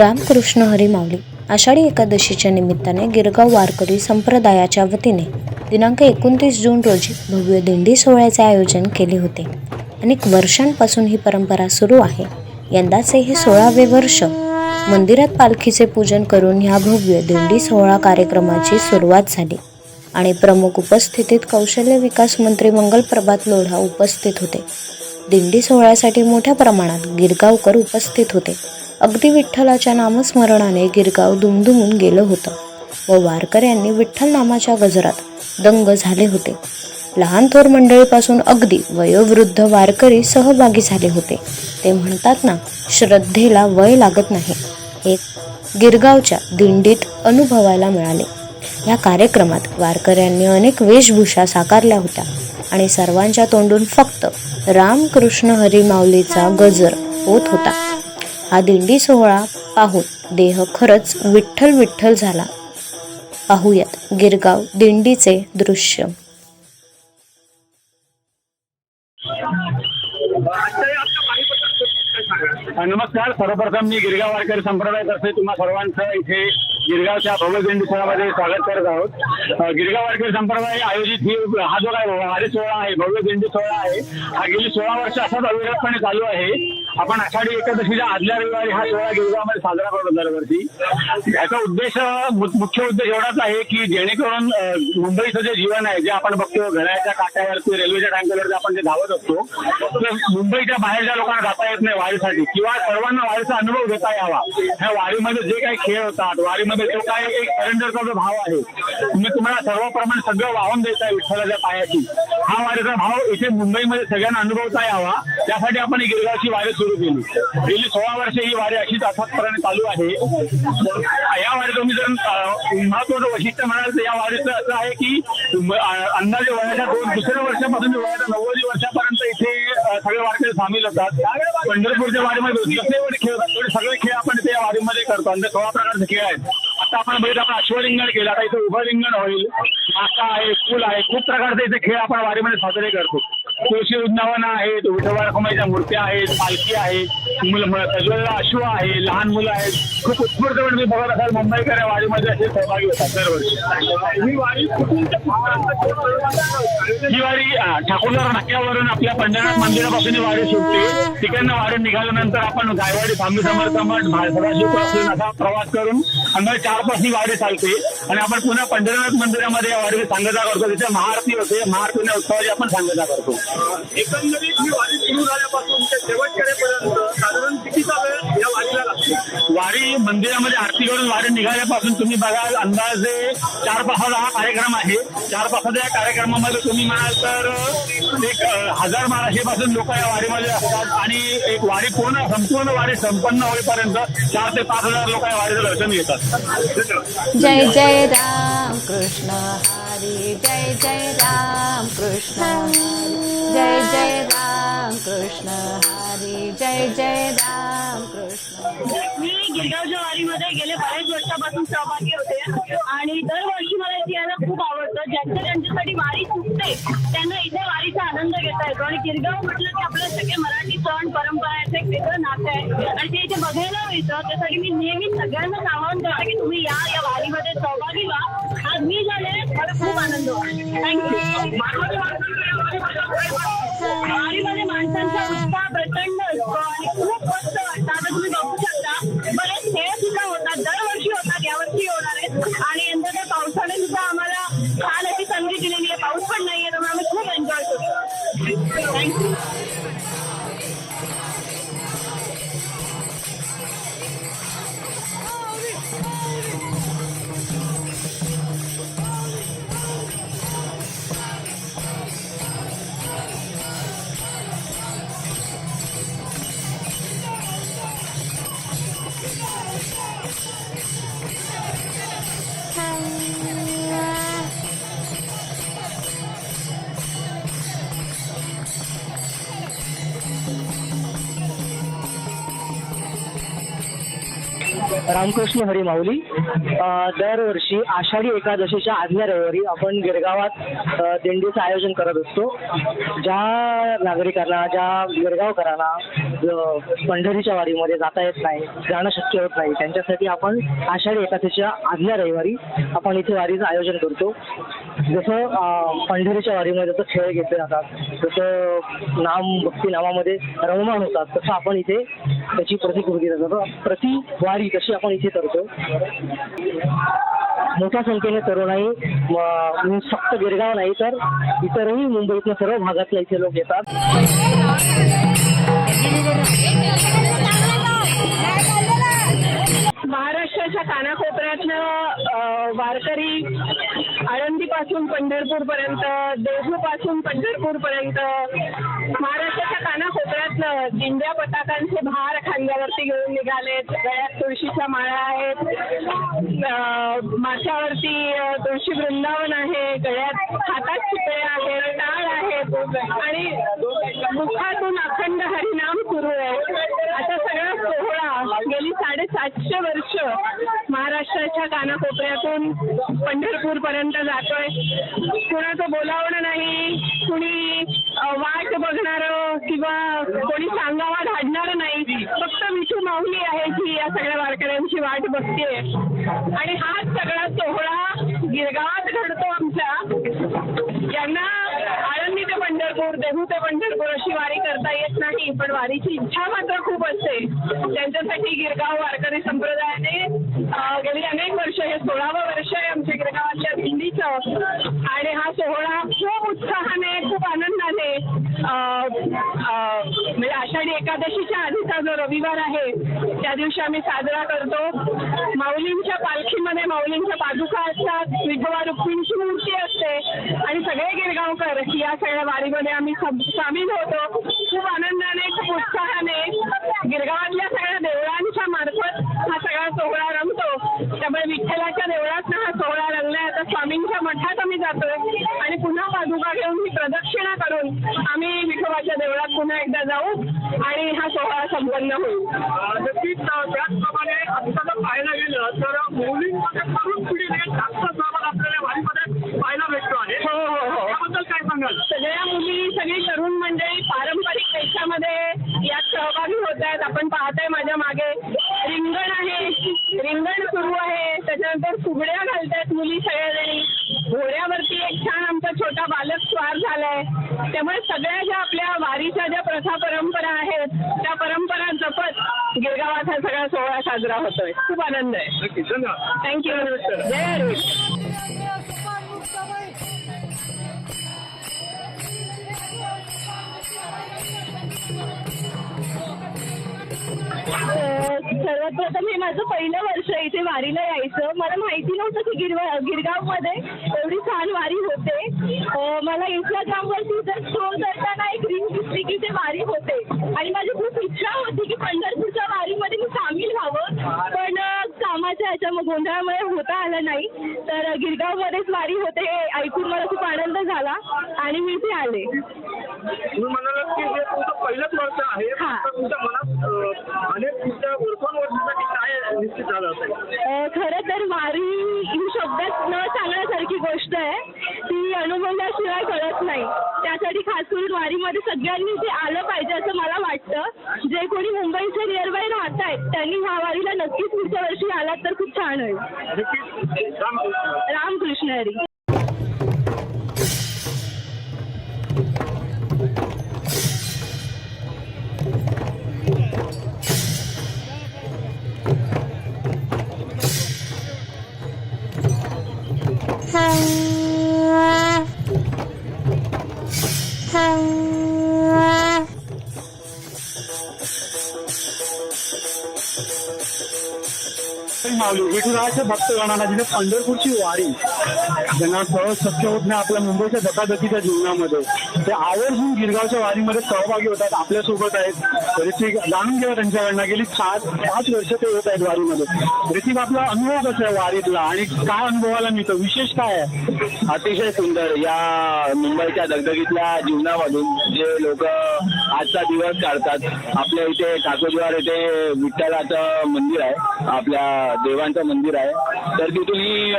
रामकृष्ण हरी माऊली आषाढी एकादशीच्या निमित्ताने गिरगाव वारकरी संप्रदायाच्या वतीने दिनांक एकोणतीस जून रोजी भव्य दिंडी सोहळ्याचे आयोजन केले होते. अनेक वर्षांपासून ही परंपरा सुरू आहे. यंदाचे हे सोळावे वर्ष मंदिरात पालखीचे पूजन करून ह्या भव्य दिंडी सोहळा कार्यक्रमाची सुरुवात झाली आणि प्रमुख उपस्थितीत कौशल्य विकास मंत्री मंगल प्रभात लोढा उपस्थित होते. दिंडी सोहळ्यासाठी मोठ्या प्रमाणात गिरगावकर उपस्थित होते. अगदी विठ्ठलाच्या नामस्मरणाने गिरगाव दुमदुमून गेलं होतं व वारकऱ्यांनी विठ्ठल नामाच्या गजरात दंग झाले होते. लहान थोर मंडळीपासून अगदी वयोवृद्ध वारकरी सहभागी झाले होते. ते म्हणतात ना श्रद्धेला वय लागत नाही. हे गिरगावच्या दिंडीत अनुभवायला मिळाले. या कार्यक्रमात वारकऱ्यांनी अनेक वेशभूषा साकारल्या होत्या आणि सर्वांच्या तोंडून फक्त रामकृष्ण हरी माऊलीचा गजर होत होता. हा दिंडी सोहळा पाहून देह खरंच विठ्ठल विठ्ठल झाला. पाहूयात गिरगाव दिंडीचे दृश्य. नमस्कार. सर्वप्रथम मी गिरगाव वारकरी संप्रदायातर्फे तुम्हा सर्वांचं इथे गिरगावच्या भव्य सोहळ्यामध्ये स्वागत करत आहोत. गिरगाव वारकरी संप्रदाय आयोजित ही हा जो काय वारी सोहळा आहे भव्य दिंडी सोहळा आहे. हा गेली सोळा वर्ष असाच अविरतपणे चालू आहे. आपण आषाढी एकादशीच्या आदल्या रविवारी हा सोहळा गिरगावमध्ये साजरा करतो दरवर्षी. याचा उद्देश मुख्य उद्देश एवढाच आहे की जेणेकरून मुंबईचं जे जीवन आहे जे आपण बघतो घराच्या काट्यावरती रेल्वेच्या टँकरवरती आपण जे धावत असतो तर मुंबईच्या बाहेरच्या लोकांना जाता येत नाही वारीसाठी. किंवा सर्वांना वारीचा अनुभव घेता यावा. ह्या वारीमध्ये जे काही खेळ होतात वारीमध्ये जो काय एक सरेंडरचा जो भाव आहे मी तुम्हाला सर्वप्रमाणे सगळं वाहून देत आहे विठ्ठलाच्या पायाची हा वारीचा भाव इथे मुंबईमध्ये सगळ्यांना अनुभवता यावा. त्यासाठी आपण ही गिरगावची वारी सुरू केली. गेली सोळा वर्ष ही वारी अशीच अथकपणे चालू आहे. या वारी तुम्ही जर महत्वाचं वैशिष्ट्य म्हणाल तर या वारीचं असं आहे की अंदाजे वयाच्या दोन दुसऱ्या वर्षापासून वयाच्या नव्वदी वर्षापर्यंत इथे सगळे वारकरी सामील होतात. पंढरपूरच्या वारीमध्ये जसे खेळ तेवढे सगळे खेळ आपण इथे या वारीमध्ये करतो. आणि सोळा प्रकारचे खेळ आहेत. आता आपण बघितलं आपण अश्वरिंगण केलं. आता इथे उभं रिंगण होईल. माका आहे फुल आहे. खूप प्रकारचे इथे खेळ आपण वारीमध्ये साजरे करतो. तुळशी वृंदावन आहेत विठोबा रखुमाईच्या मूर्त्या आहेत पालखी आहे मुलं सजवलेला अश्व आहे लहान मुलं आहेत. खूप उत्स्फूर्तपणे तुम्ही बघत असाल मुंबईकर या वारीमध्ये असे सहभागी होतात दरवर्षी. ही वारी ही वारी ठाकूरदार नाक्यावरून आपल्या पंढरनाथ मंदिरापासून ही वारी सुटते. तिकडनं वारी निघाल्यानंतर आपण गायवाडी स्वामी समर्थ मठ भा- सदाशिव असा प्रवास करून आम्हाला चारपासून पाच ही वारी चालते आणि आपण पुन्हा पंढरनाथ मंदिरामध्ये या वारीची सांगता करतो. तिथे महाआरती होते. महाआरतीने उत्सवाची आपण सांगता करतो. एकंदरीत ही वारी सुरू झाल्यापासून ते शेवटकडेपर्यंत साधारण कितीचा वेळ वारी मंदिरामध्ये आरती करून वारी निघाल्यापासून तुम्ही बघाल अंदाजे चार पासाचा हा कार्यक्रम आहे. चार पासाच्या या कार्यक्रमामध्ये तुम्ही म्हणाल तर एक हजार बाराशे पासून लोक या वारीमध्ये असतात आणि एक वारी पूर्ण संपूर्ण वारी संपन्न होईपर्यंत चार ते पाच हजार लोक या वारीचं दर्शन घेतात. जय जय राम कृष्ण. हरी जय जय राम कृष्ण। जय जय राम कृष्ण। हरी जय जय राम कृष्ण। मी गिरगावच्या वारीमध्ये गेले बरेच वर्षापासून सहभागी होते आणि दरवर्षी मला इथे यायला खूप आवडतं. ज्यांच्या ज्यांच्यासाठी वारी सुटते त्यांना इथे वारीचा आनंद घेता येतो. आणि गिरगाव म्हटलं की आपलं सगळे मराठी सण परंपरा याचं एक वेगळं नातं आहे. आणि ते इथे बघायला मिळतं. त्यासाठी मी नेहमी सगळ्यांनाच आवाहन करते की तुम्ही या या वारीमध्ये आनंद थँक्यू रामकृष्ण हरी माऊली दरवर्षी आषाढी एकादशीच्या आदल्या रविवारी आपण गिरगावात दिंडीचं आयोजन करत असतो. ज्या नागरिकांना ज्या गिरगावकरांना पंढरीच्या वारीमध्ये जाता येत नाही जाणं शक्य होत नाही. त्यांच्यासाठी आपण आषाढी एकादशीच्या आदल्या रविवारी आपण इथे वारीचं आयोजन करतो. जसं पंढरीच्या वारीमध्ये जसं खेळ घेतले जातात जसं नाम भक्ती नामामध्ये रममाण होतात तसं आपण इथे त्याची प्रतिकृती जातो प्रति वारी तशी आपण इथे करतो. मोठ्या संख्येने तरुणाई फक्त गिरगाव नाही तर इतरही मुंबईतल्या सर्व भागातल्या इथे लोक येतात. महाराष्ट्राच्या कानाकोपऱ्यातनं वारकरी वारकरी आळंदीपासून पंढरपूर पर्यंत देहू पासून पंढरपूर पर्यंत महाराष्ट्राच्या कानाकोपऱ्यातनं दिंड्या पताकांचे भार खांद्यावरती घेऊन निघालेत. गळ्यात तुळशीच्या माळा आहेत. माथ्यावरती तुळशी वृंदावन आहे. गळ्यात हातात चितळे आहेत टाळ आहेत. आणि मुखातून अखंड हरिनाम सुरू आहे. आता सगळा सोहळा गेली साडेसातशे वर्ष महाराष्ट्राच्या कानाकोपऱ्यातून पंढरपूर पर्यंत जातोय. कुणाचं बोलावणं नाही कुणी वाट बघणार किंवा कोणी सांगावा धाडणारं नाही. फक्त विठू माऊली आहे जी या सगळ्या वारकऱ्यांची वाट बघते आणि हाच सगळा सोहळा गिरगावात घडतो आमच्या यांना आळंदी ते पंढरपूर देहू ते पंढरपूर अशी वारी करता येत नाही पण वारीची इच्छा मात्र खूप असते. त्यांच्यासाठी गिरगाव वारकरी संप्रदायाने गेली अनेक वर्ष हे सोळावं वर्ष आहे आमच्या गिरगावातल्या दिंडीचं. आणि हा सोहळा खूप उत्साहाने म्हणजे आषाढी एकादशीच्या आधीचा जो रविवार आहे. त्या दिवशी आम्ही साजरा करतो. माऊलींच्या पालखीमध्ये माऊलींच्या पादुका असतात विठोबा रुक्मिणीची मूर्ती असते आणि सगळे गिरगावकर या सगळ्या वारीमध्ये आम्ही सामील होतो. खूप आनंदाने खूप उत्साहाने गिरगावातल्या सगळ्या देवळांच्या मार्फत हा सगळा सोहळा रंगतो. त्यामुळे विठ्ठलाच्या देवळात हा सोहळा रंगलाय. आता स्वामींच्या मठात आम्ही जातोय. आणि पुन्हा पादुका घेऊन ही प्रदक्षिणा करून आम्ही विठोबाच्या देवळात पुन्हा एकदा जाऊ आणि हा सोहळा संपन्न होईल. नक्कीच त्याचप्रमाणे आता पाहायला गेलं तर मुलींमध्ये फुगड्या घालतायत मुली सगळ्याजणी. घोड्यावरती एक छान आमचा छोटा बालक स्वार झालाय. त्यामुळे सगळ्या ज्या आपल्या वारीच्या ज्या प्रथा परंपरा आहेत त्या परंपरा जपत गिरगावात हा सगळा सोहळा साजरा होतोय. खूप आनंद आहे. थँक्यू जय विठ्ठल. सर्वात प्रथम हे माझं पहिलं वर्ष इथे वारीला यायचं. मला माहिती नव्हतं की गिरवा गिरगावमध्ये एवढी छान वारी होते. मला इंस्टाग्रामवरती जर स्क्रोल करताना एक रिंग दिसली की ते वारी होते. आणि माझी खूप इच्छा होती की पंढरपूरच्या वारीमध्ये मी सामील व्हावं. पण कामाच्या ह्याच्या गोंधळामुळे होता आलं नाही. तर गिरगावमध्येच वारी होते हे ऐकून मला खूप आनंद झाला आणि मी इथे आले. तुम्ही म्हणालात की हे तुमचं पहिलंच वर्ष आहे. तुमच्या मनात अनेक तुमच्या खरं तर वारी ही शब्दात न सांगण्यासारखी गोष्ट आहे. ती अनुभवल्याशिवाय कळत नाही. त्यासाठी खास करून वारीमध्ये सगळ्यांनी ते आलं पाहिजे असं मला वाटतं. जे कोणी मुंबईचे नियरबाय राहत आहेत त्यांनी ह्या वारीला नक्कीच पुढच्या वर्षी आलात तर खूप छान होईल. नक्कीच रामकृष्ण रामकृष्ण हरी माऊली विठुरायाच्या भक्तगणाला जिथे पंढरपूरची वारी ज्यांना सहज शक्य होत नाही आपल्या मुंबईच्या धकाधकीच्या जीवनामध्ये. ते आवर्जून गिरगावच्या वारीमध्ये सहभागी होतात आपल्यासोबत आहेत. ऋतिक जाणून घ्या त्यांच्याकडनं गेली सात पाच वर्ष ते होत आहेत वारीमध्ये. ऋतिक आपला अनुभव कसा आहे वारीतला आणि काय अनुभवाला मिळतो? विशेष काय आहे? अतिशय सुंदर. या मुंबईच्या दगदगीतल्या जीवनामधून जे लोक आजचा दिवस काढतात आपल्या इथे काका येथे विठ्ठलाचं मंदिर आहे आपल्या देवांचं मंदिर आहे. तर तिथून ही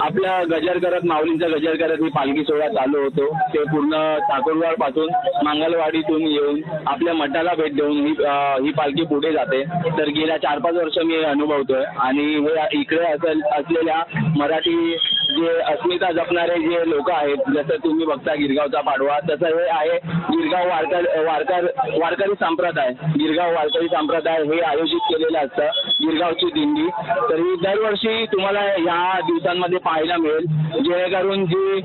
आपल्या गजर करत माऊलींचा गजर करत ही पालखी सोहळा चालू होतो. ते पूर्ण चाकोरवारपासून मंगलवाडीतून येऊन आपल्या मठाला भेट देऊन ही ही पालखी पुढे जाते. तर गेल्या चार पाच वर्ष मी अनुभवतोय. आणि हे इकडे असेल असलेल्या मराठी जे अस्मिता जपणारे जे लोक आहेत जसं तुम्ही बघता गिरगावचा पाडवा तसं हे आहे गिरगाव वारकर वारकर वारकरी संप्रदाय. गिरगाव वारकरी संप्रदाय हे आयोजित केलेलं असतं गिरगावची दिंडी. तर ही दरवर्षी तुम्हाला ह्या दिवसांमध्ये पाहायला मिळेल जेणेकरून जी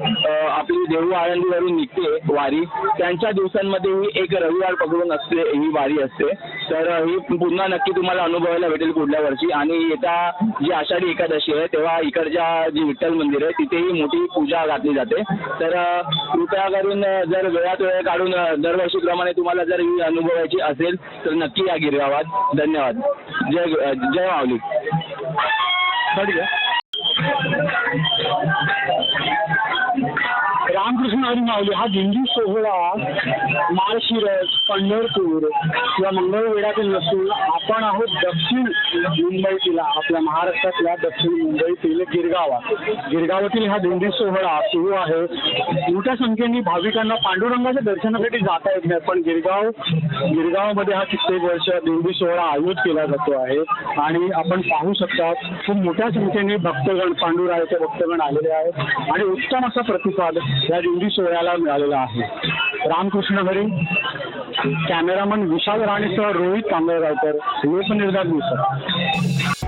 आपली देहू आळंदीवरून निघते वारी त्यांच्या दिवसांमध्ये ही एक रविवार पकडून असते ही वारी असते. तर ही पुन्हा नक्की तुम्हाला अनुभवायला भेटेल पुढल्या वर्षी. आणि येत्या जी आषाढी एकादशी आहे तेव्हा इकडच्या जी विठ्ठल मंदिर आहे. तिथेही मोठी पूजा घातली जाते. तर कृपया करून जर वेळात वेळ काढून दरवर्षीप्रमाणे तुम्हाला जर ही अनुभवायची असेल तर नक्की या गिरगावात धन्यवाद. जय जय माऊली. रामकृष्ण माऊली हा दिंडी सोहळा माळशिरस पंढरपूर किंवा मंगळवेढ्यातील नसून आपण आहोत दक्षिण मुंबईतील आपल्या महाराष्ट्रातल्या दक्षिण मुंबईतील गिरगावात. गिरगावातील हा दिंडी सोहळा सुरू आहे. मोठ्या संख्येने भाविकांना पांडुरंगाच्या दर्शनासाठी जाता येत नाही पण गिरगाव गिरगावमध्ये हा कित्येक वर्ष दिंडी सोहळा आयोजित केला जातो आहे. आणि आपण पाहू शकता खूप मोठ्या संख्येने भक्तगण पांडुरायाचे भक्तगण आलेले आहेत. आणि उत्तम असा प्रतिसाद या दिंडी बघायला मिळालेला आहे. रामकृष्ण घरी. कॅमेरामन विशाल राणेसह रोहित कांबळेगावकर लोकनिर्धार दिवसात